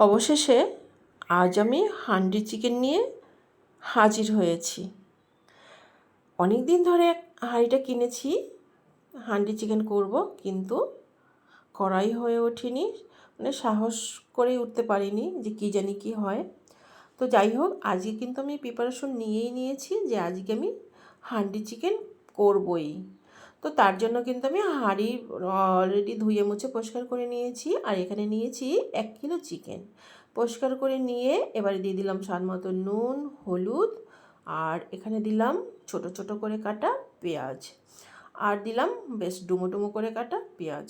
অবশেষে আজ আমি হান্ডি চিকেন নিয়ে হাজির হয়েছি। অনেক দিন ধরে হাঁড়িটা কিনেছি, হান্ডি চিকেন করব, কিন্তু কড়াই হয়ে ওঠেনি মানে সাহস করে উঠতে পারিনি যে কী জানি কী হয়। তো যাই হোক, আজকে কিন্তু আমি প্রিপারেশন নিয়েই নিয়েছি যে আজকে আমি হান্ডি চিকেন করবই। তো তার জন্য কিন্তু আমি হাঁড়ি অলরেডি ধুয়ে মুছে পরিষ্কার করে নিয়েছি। আর এখানে নিয়েছি এক কিলো চিকেন। পরিষ্কার করে নিয়ে এবারে দিয়ে দিলাম স্বাদ মতো নুন, হলুদ আর এখানে দিলাম ছোট ছোট করে কাটা পেঁয়াজ। আর দিলাম বেশ ডুমো ডুমো করে কাটা পেঁয়াজ।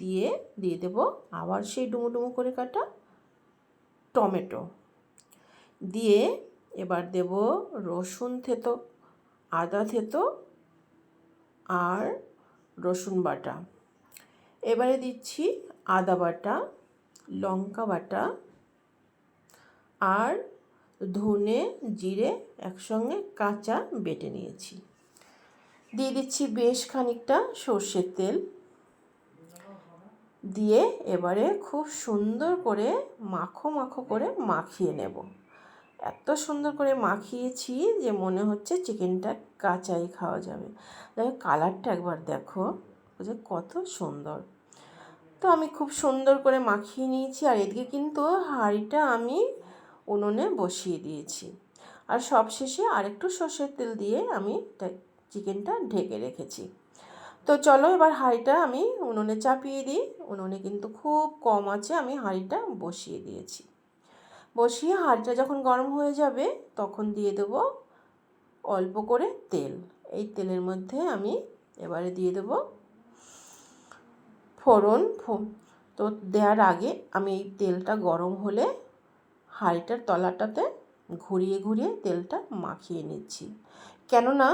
দিয়ে দিয়ে দেব আবার সেই ডুমো ডুমো করে কাটা টমেটো। দিয়ে এবার দেব রসুন থেতো, আদা থেতো আর রসুন বাটা। এবারে দিচ্ছি আদা বাটা, লঙ্কা বাটা আর ধনে জিরে একসঙ্গে কাঁচা বেটে নিয়েছি। দিয়ে দিচ্ছি বেশ খানিকটা সর্ষের তেল। দিয়ে এবারে খুব সুন্দর করে মাখো মাখো করে মাখিয়ে নেব। এত সুন্দর করে মাখিয়েছি যে মনে হচ্ছে চিকেনটা কাঁচাই খাওয়া যাবে। দেখো কালারটা একবার দেখো যে কত সুন্দর। তো আমি খুব সুন্দর করে মাখিয়ে নিয়েছি আর এদিকে কিন্তু হাঁড়িটা আমি উনুনে বসিয়ে দিয়েছি। আর সবশেষে আরেকটু সর্ষের তেল দিয়ে আমি চিকেনটা ঢেকে রেখেছি। তো চলো এবার হাঁড়িটা আমি উনুনে চাপিয়ে দিই। উনুনে কিন্তু খুব কম আছে, আমি হাঁড়িটা বসিয়ে দিয়েছি। বসিয়ে হাঁড়িটা যখন গরম হয়ে যাবে, তখন দিয়ে দেবো অল্প করে তেল। এই তেলের মধ্যে আমি এবারে দিয়ে দেবো ফোড়ন তো দেওয়ার আগে আমি এই তেলটা গরম হলে হাঁড়িটার তলাটাতে ঘুরিয়ে ঘুরিয়ে তেলটা মাখিয়ে নিচ্ছি। কেননা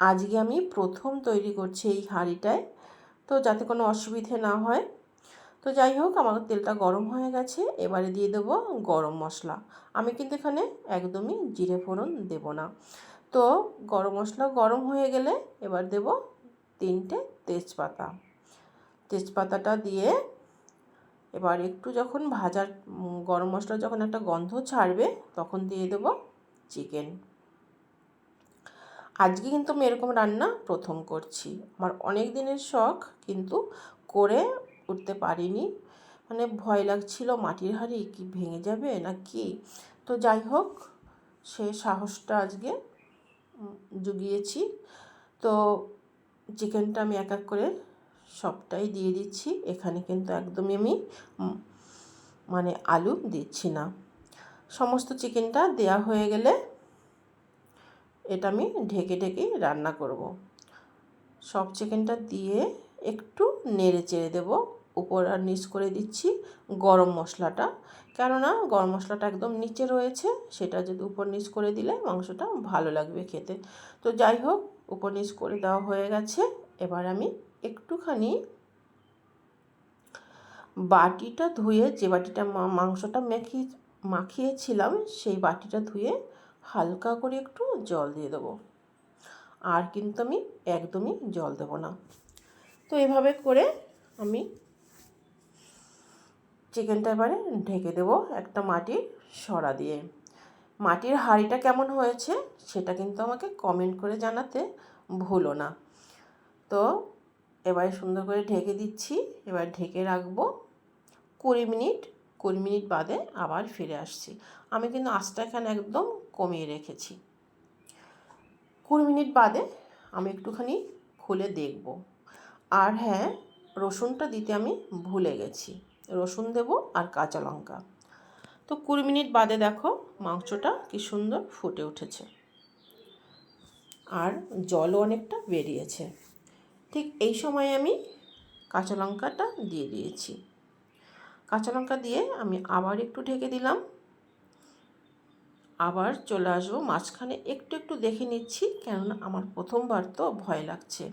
আজকে আমি প্রথম তৈরি করছি এই হাঁড়িটায়, তো যাতে কোনো অসুবিধে না হয় তো যাই হোক, আমার তেলটা গরম হয়ে গেছে। এবারে দিয়ে দেবো গরম মশলা। আমি কিন্তু এখানে একদমই জিরে ফোড়ন দেব না। তো গরম মশলা গরম হয়ে গেলে এবার দেব তিনটে তেজপাতা। তেজপাতাটা দিয়ে এবার একটু যখন ভাজার, গরম মশলা যখন একটা গন্ধ ছাড়বে, তখন দিয়ে দেব চিকেন। আজকে কিন্তু আমি এরকম রান্না প্রথম করছি। আমার অনেক দিনের শখ, কিন্তু করে উঠতে পারিনি। মানে ভয় লাগছিল, মাটির হাঁড়ি কি ভেঙে যাবে না কি? তো যাই হোক, সে সাহসটা আজকে জুগিয়েছি। তো চিকেনটা আমি এক এক করে সবটাই দিয়ে দিচ্ছি। এখানে কিন্তু একদমই আমি মানে আলু দিচ্ছি না। সমস্ত চিকেনটা দেয়া হয়ে গেলে এটা আমি ঢেকে ঢেকেই রান্না করব। সব চিকেনটা দিয়ে একটু নেড়ে চেড়ে দেবো। উপর আর নিচ করে দিচ্ছি গরম মশলাটা। কেননা গরম মশলাটা একদম নিচে রয়েছে, সেটা যদি উপর নিচ করে দিলে মাংসটা ভালো লাগবে খেতে। তো যাই হোক, উপর নিচ করে দেওয়া হয়ে গেছে। এবার আমি একটুখানি বাটিটা ধুয়ে, যে বাটিটা মাংসটা মেখি, মাখিয়েছিলাম, সেই বাটিটা ধুয়ে হালকা করে একটু জল দিয়ে দেবো। আর কিন্তু আমি একদমই জল দেবো না। তো এভাবে করে আমি চিকেনটা এবারে ঢেকে দেবো একটা মাটির সরা দিয়ে। মাটির হাঁড়িটা কেমন হয়েছে সেটা কিন্তু আমাকে কমেন্ট করে জানাতে ভুলো না। তো এবারে সুন্দর করে ঢেকে দিচ্ছি, এবার ঢেকে রাখব। কুড়ি মিনিট কুড়ি মিনিট বাদে আবার ফিরে আসছি। আমি কিন্তু আঁচটা এখানে একদম কমিয়ে রেখেছি। কুড়ি মিনিট বাদে আমি একটুখানি খুলে দেখব। আর হ্যাঁ রসুনটা দিতে আমি ভুলে গেছি। রসুন দেব আর কাঁচা লঙ্কা। তো কুড়ি মিনিট বাদে দেখো মাংসটা কি সুন্দর ফুটে উঠেছে। আর জলও অনেকটা বেরিয়েছে। ঠিক এই সময় আমি কাঁচা লঙ্কাটা দিয়ে দিয়েছি। কাঁচা লঙ্কা দিয়ে আমি আবার একটু ঢেকে দিলাম। আবার চলে আসব মাঝখানে একটু একটু দেখে নিচ্ছি, কেননা আমার প্রথমবার তো ভয় লাগছে।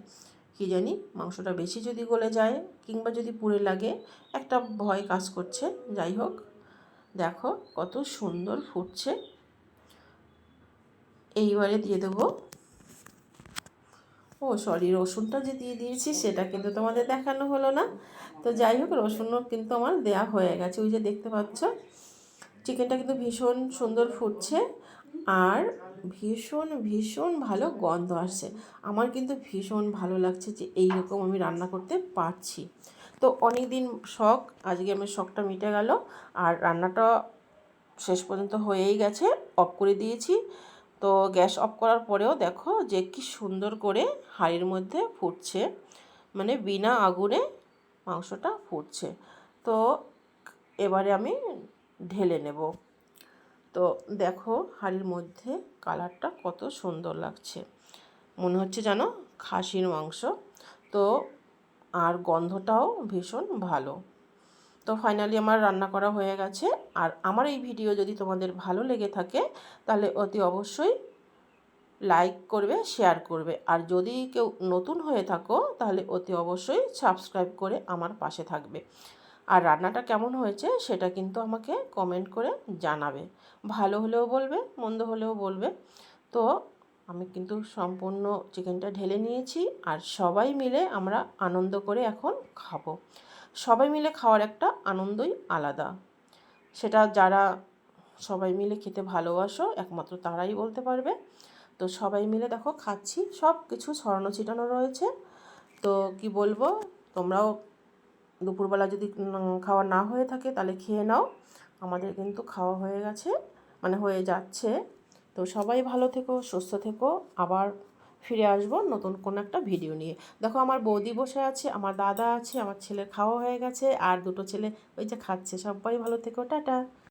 কী জানি, মাংসটা বেশি যদি গলে যায় কিংবা যদি পুড়ে লাগে, একটা ভয় কাজ করছে। যাই হোক, দেখো কত সুন্দর ফুটছে। এইবারে দিয়ে দেবো। ও সরি রসুনটা যে দিয়ে দিয়েছি সেটা কিন্তু তোমাদের দেখানো হলো না। তো যাই হোক, রসুনও কিন্তু আমার দেয়া হয়ে গেছে। ওই যে দেখতে পাচ্ছ চিকেনটা কিন্তু ভীষণ সুন্দর ফুটছে। আর ভীষণ ভীষণ ভালো গন্ধ আসছে। আমার কিন্তু ভীষণ ভালো লাগছে যে এই রকম আমি রান্না করতে পারছি। তো অনেক দিন শখ, আজকে আমার শখটা মিটে গেল আর রান্নাটা শেষ পর্যন্ত হয়েই গেছে, অফ করে দিয়েছি। তো গ্যাস অফ করার পরেও দেখো যে কি সুন্দর করে হাঁড়ির মধ্যে ফুটছে মানে বিনা আগুনে মাংসটা ফুটছে। তো এবারে আমি ঢেলে নেব। তো দেখো হাঁড়ির মধ্যে কালারটা কত সুন্দর লাগছে। মনে হচ্ছে যেন খাসির মাংস। তো আর গন্ধটাও ভীষণ ভালো। তো ফাইনালি আমার রান্না করা হয়ে গেছে। আর আমার এই ভিডিও যদি তোমাদের ভালো লেগে থাকে, তাহলে অতি অবশ্যই লাইক করবে শেয়ার করবে। আর যদি কেউ নতুন হয়ে থাকো, তাহলে অতি অবশ্যই সাবস্ক্রাইব করে আমার পাশে থাকবে। আর রান্নাটা কেমন হয়েছে সেটা কিন্তু আমাকে কমেন্ট করে জানাবে। ভালো হলেও বলবে, মন্দ হলেও বলবে। তো আমি কিন্তু সম্পূর্ণ চিকেনটা ঢেলে নিয়েছি আর সবাই মিলে আমরা আনন্দ করে এখন খাব। সবাই মিলে খাওয়ার একটা আনন্দই আলাদা। সেটা যারা সবাই মিলে খেতে ভালোবাসো, একমাত্র তারাই বলতে পারবে। তো সবাই মিলে দেখো খাচ্ছি সব কিছু ছড়ানো ছিটানো রয়েছে। তো কি বলব, তোমরাও দুপুরবেলা যদি খাওয়া না হয়ে থাকে তাহলে খেয়ে নাও। আমাদের কিন্তু খাওয়া হয়ে গেছে মানে হয়ে যাচ্ছে। তো সবাই ভালো থেকো, সুস্থ থেকো। আবার ফিরে আসব নতুন কোনো একটা ভিডিও নিয়ে। দেখো আমার বৌদি বসে আছে, আমার দাদা আছে, আমার ছেলের খাওয়া হয়ে গেছে, আর দুটো ছেলে ওই যে খাচ্ছে। সবাই ভালো থেকো, টাটা।